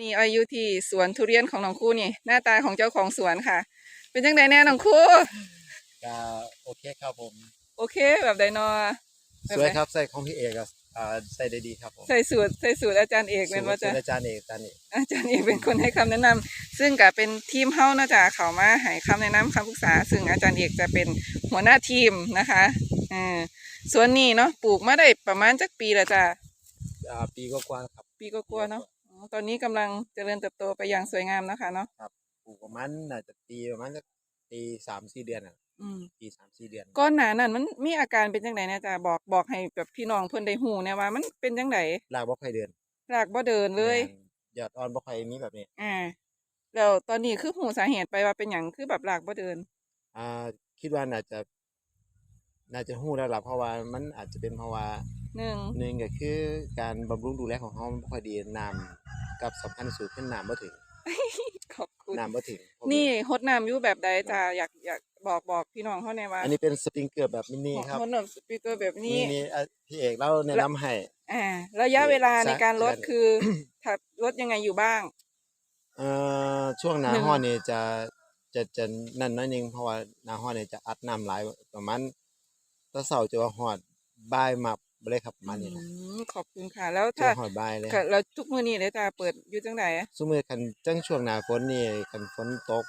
นี่อายุที่สวนทุเรียนของน้องครู่นี่ หน้าตาของเจ้าของสวนค่ะ เป็นจังไดแน่น้องครู่ก็โอเคครับผม โอเคแบบไดนอสวยครับใส่ของพี่เอกอะอ่าใส่ได้ดีครับผมใส่สูตรใส่สูตรอาจารย์เอกเป็นว่าสูจะตรอาจารย์เอกอาจารย์เอกอาจารย์เอกเป็นคนให้คำแนะนำซึ่งก็เป็นทีมเฮานะจ๊ะเขามาให้คำแนะนำคำปรึกษา ซึ่งอาจารย์เอกจะเป็นหัวหน้าทีมนะคะเออสวนนี้เนาะปลูกมาได้ประมาณจักปีแล้วจ้ะอ่าปีก็กว้างๆครับ ปีก็กลัวาๆเนาะอ๋อ ตอนนี้กำลังเจริญเติบโตไปอย่างสวยงามนะคะเนาะปลูกประมาณน่าจะปีประมาณสักปีสามสี่เดือนอะอืมปีสามสี่เดือนก่อนหน้านั้นมันมีอาการเป็นจังไดเนี่ยจ้ะบอกบอกให้แบบพี่น้องเพิ่นได้ฮู้เนี่ยว่า มันเป็นจังไดรากบ่ค่อยเดินรากบ่เดินเลยแม่นยอดอ่อนบ่ค่อยมีแบบนี้อ่าแล้วตอนนี้คือฮู้สาเหตุไปว่าเป็นหยังคือแบบรากบ่เดิน อ่า คิดว่าน่าจะ น่าจะฮู้แล้วล่ะเพราะว่ามันอาจจะเป็นเพราะว่าหนึ่งหนึ่งก็คือการบำรุงดูแลของเขามันบ่ค่อยดีน้ำ กับสำคัญที่สุดคือน้ำบ่ถึงขอบคุณน้ำบ่ถึงพวกนี่ฮดน้ำอยู่แบบใดจ้ะอยากอยากบอกบอกพี่น้องเขาแน่ว่าอันนี้เป็นสปริงเกอร์แบบมินิครับฮดน้ำสปีกเกอร์แบบนี้นี่นี่อะพี่เอกเราแนะนำให้อ่าระยะเวลาในการลดสักคือถ้าลดยังไงอยู่บ้างเอ่อช่วงหน้าหนึ่งร้อนนี่จะจะจะนั่นน้อยหนึงเพราะว่าหน้าร้อนนี่จะอัดน้ำหลายประมาณตอนเช้าจะว่าฮอดบ่ายมา บ่เลยครับประมาณนี้อืนะมขอบคุณค่ะ แล้วจะถ้าฮอดบ่ายเลยค่ะแล้วทุกมื้อนี้เลยจ้ะเปิดอยู่จังไดซุมื้อคันจังช่วงหน้าฝนนี่คันฝนตก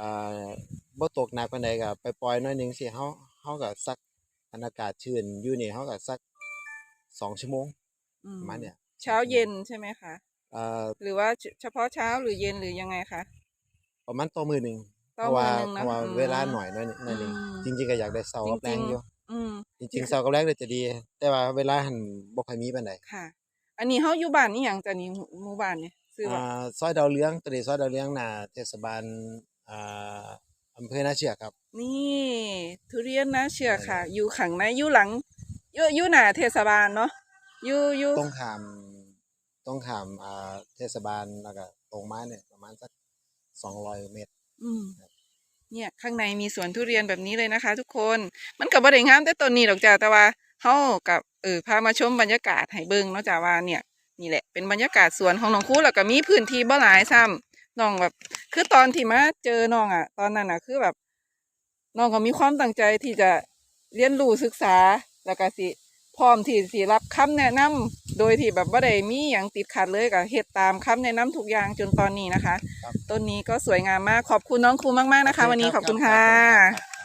อ่าบ่ตกหนักปานใดก็ไปปล่อยๆหน้อยหนึงสิเฮาเฮาก็ซักอันอากาศชื้นอยู่นี่เฮาก็ซักสองชั่วโมงอืประมาณเนี้ยเช้าเย็นใช่ไหมคะเอ่อหรือว่าเฉเฉพาะเช้าหรือเย็นหรือยังไงคะประมาณต่อมื้อหนึงต่เพอราะว่ามื้อหนึ่งเพนะราะว่าอืม เวลาหน่อยหน้อยหน้อยหนึงอืมจริงๆก็อยากได้เสาร์กับแรงอยู่ อืม จริงๆเสาร์กับแรกเลยจะดี แต่ว่าเวลาหันบ่ค่อยมีปานใดค่ะ อันนี้เฮาอยู่บ้านนี่หยังจ้ะนี่หมู่หมู่บ้านนี่ชื่อว่าอ่าซอยดาวเรืองตัวนี้ซอยดาวเรืองหน้าเทศบาลอ่าอำเภอนาเชือกครับ นี่ทุเรียนนะเชื่อค่ะเออออยู่ขังในอยู่หลังอยู่อยู่หน้าเทศบาลเนาะอยู่อยู่ตรงข้ามตรงข้ามอ่าเทศบาลแล้วก็ตรงมาเนี่ยประมาณสัก200เมตร อืม เนี่ยข้างในมีสวนทุเรียนแบบนี้เลยนะคะ ทุกคนมันก็บ่ได้งามแต่ต้นนี้ดอกจ้าแต่ว่าเฮากับเออพามาชมบรรยากาศให้เบิ่งเนาะจ้าว่าเนี่ยนี่แหละเป็นบรรยากาศสวนของน้องครูแล้วก็มีพื้นที่บ่หลายซ้ำน้องแบบ คือตอนที่มาเจอน้องอะ ตอนนั้นอะคือแบบน้องก็มีความตั้งใจที่จะเรียนรู้ศึกษาแล้วก็สิ พร้อมที่สิรับคำแนะนำโดยที่แบบบ่ได้มีหยังติดขัดเลยก็เฮ็ดตามคำแนะนำทุกอย่างจนตอนนี้นะคะครับต้นนี้ก็สวยงามมากขอบคุณน้องครูมากๆนะคะ วันนี้ขอบคุณรัค่ะรับ